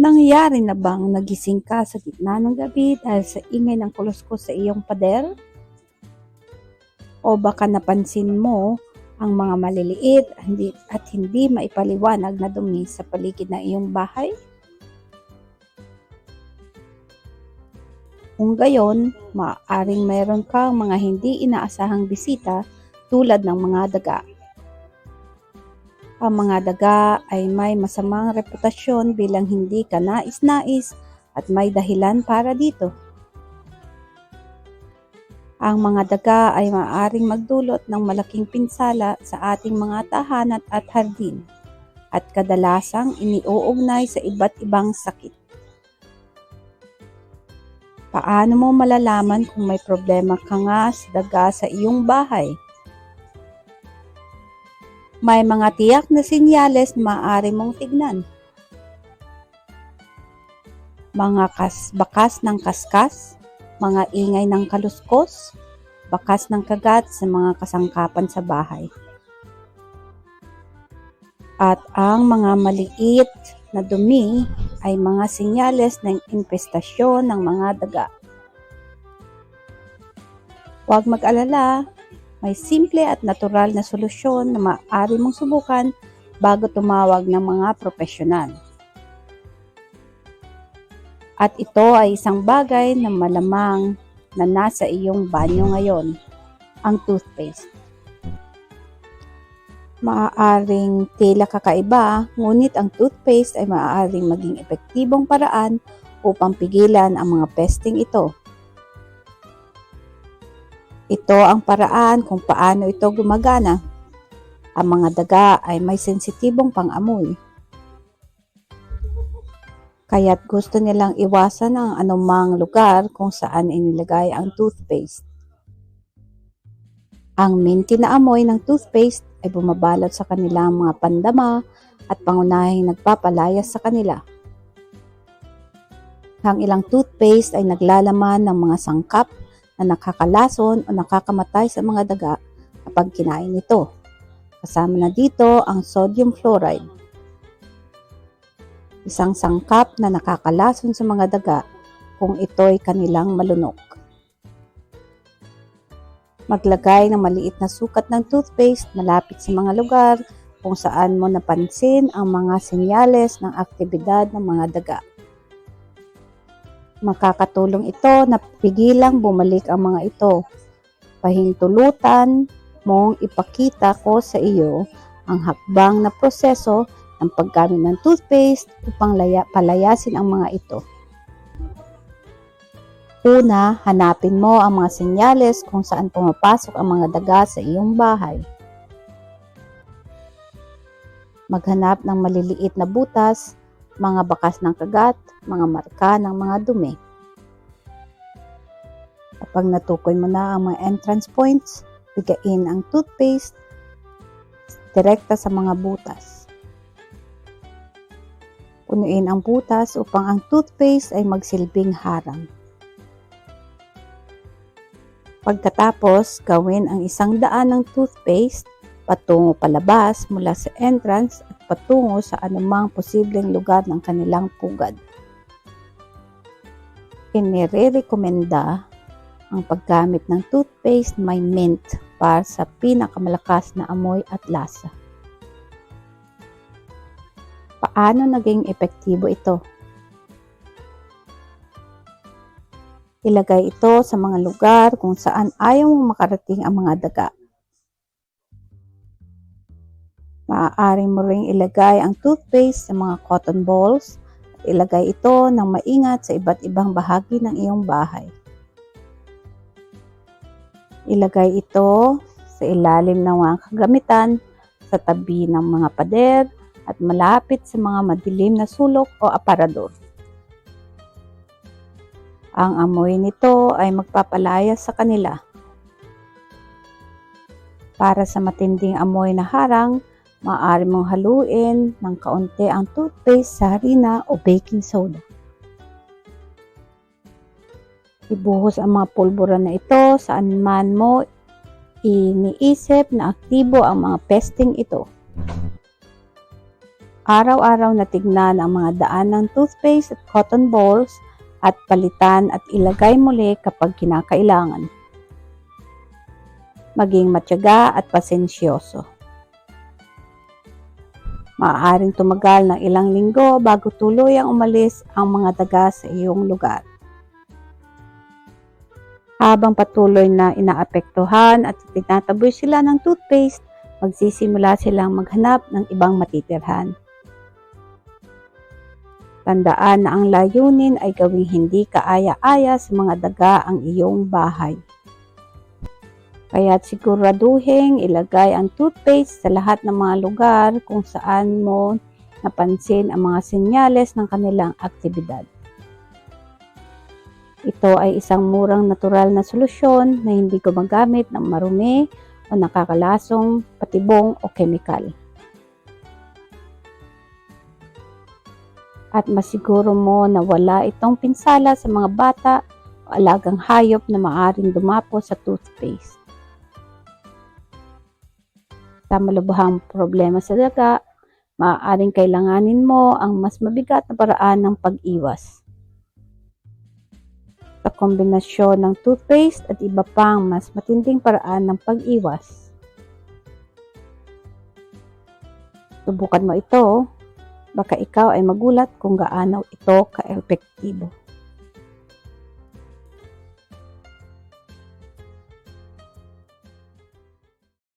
Nangyari na bang nagising ka sa gitna ng gabi dahil sa ingay ng kuluskos sa iyong pader? O baka napansin mo ang mga maliliit at hindi maipaliwanag na dumi sa paligid ng iyong bahay? Kung gayon, maaaring mayroon kang mga hindi inaasahang bisita tulad ng mga daga. Ang mga daga ay may masamang reputasyon bilang hindi ka nais-nais at may dahilan para dito. Ang mga daga ay maaaring magdulot ng malaking pinsala sa ating mga tahanan at hardin at kadalasang iniuugnay sa iba't ibang sakit. Paano mo malalaman kung may problema ka nga sa daga sa iyong bahay? May mga tiyak na sinyales na maaari mong tignan. Mga kas bakas ng kaskas, mga ingay ng kaluskos, bakas ng kagat sa mga kasangkapan sa bahay. At ang mga maliit na dumi ay mga sinyales ng infestasyon ng mga daga. Huwag mag-alala, may simple at natural na solusyon na maaari mong subukan bago tumawag ng mga profesional. At ito ay isang bagay na malamang na nasa iyong banyo ngayon, ang toothpaste. Maaaring tila kakaiba, ngunit ang toothpaste ay maaaring maging epektibong paraan upang pigilan ang mga pesting ito. Ito ang paraan kung paano ito gumagana. Ang mga daga ay may sensitibong pang-amoy. Kaya't gusto nilang iwasan ang anumang lugar kung saan inilagay ang toothpaste. Ang minty na amoy ng toothpaste ay bumabalot sa kanilang mga pandama at pangunahing nagpapalayas sa kanila. Ang ilang toothpaste ay naglalaman ng mga sangkap na nakakalason o nakakamatay sa mga daga kapag kinain ito. Kasama na dito ang sodium fluoride. Isang sangkap na nakakalason sa mga daga kung ito'y kanilang malunok. Maglagay ng maliit na sukat ng toothpaste malapit sa mga lugar kung saan mo napansin ang mga senyales ng aktibidad ng mga daga. Makakatulong ito na pigilang bumalik ang mga ito. Pahintulutan mong ipakita ko sa iyo ang hakbang na proseso ng paggamit ng toothpaste upang laya, palayasin ang mga ito. Una, hanapin mo ang mga senyales kung saan pumapasok ang mga daga sa iyong bahay. Maghanap ng maliliit na butas, mga bakas ng kagat, mga marka ng mga dumi. Kapag natukoy mo na ang mga entrance points, bigain ang toothpaste direkta sa mga butas. Punuin ang butas upang ang toothpaste ay magsilbing harang. Pagkatapos, gawin ang isang daan ng toothpaste patungo palabas mula sa entrance at patungo sa anumang posibleng lugar ng kanilang pugad. Inirerekomenda ang paggamit ng toothpaste may mint para sa pinakamalakas na amoy at lasa. Paano naging epektibo ito? Ilagay ito sa mga lugar kung saan ayaw mong makarating ang mga daga. Maaari mo ring ilagay ang toothpaste sa mga cotton balls ilagay ito ng maingat sa iba't ibang bahagi ng iyong bahay. Ilagay ito sa ilalim ng mga kagamitan, sa tabi ng mga pader, at malapit sa mga madilim na sulok o aparador. Ang amoy nito ay magpapalayas sa kanila. Para sa matinding amoy na harang, maaari mong haluin ng kaunti ang toothpaste sa harina o baking soda. Ibuhos ang mga pulbura na ito saan man mo iniisip na aktibo ang mga pesting ito. Araw-araw na tignan ang mga daan ng toothpaste at cotton balls at palitan at ilagay muli kapag kinakailangan. Maging matyaga at pasensyoso. Maaaring tumagal ng ilang linggo bago tuluyang umalis ang mga daga sa iyong lugar. Habang patuloy na inaapektuhan at tinataboy sila ng toothpaste, magsisimula silang maghanap ng ibang matitirhan. Tandaan na ang layunin ay gawing hindi kaaya-aya sa mga daga ang iyong bahay. Kaya't siguraduhin ilagay ang toothpaste sa lahat ng mga lugar kung saan mo napansin ang mga senyales ng kanilang aktibidad. Ito ay isang murang natural na solusyon na hindi gumagamit ng marumi o nakakalasong patibong o kemikal. At masiguro mo na wala itong pinsala sa mga bata o alagang hayop na maaring dumapo sa toothpaste. Sa malubhang problema sa daga, maaaring kailanganin mo ang mas mabigat na paraan ng pag-iwas sa kombinasyon ng toothpaste at iba pang mas matinding paraan ng pag-iwas. Subukan mo ito, baka ikaw ay magulat kung gaano ito ka-epektibo.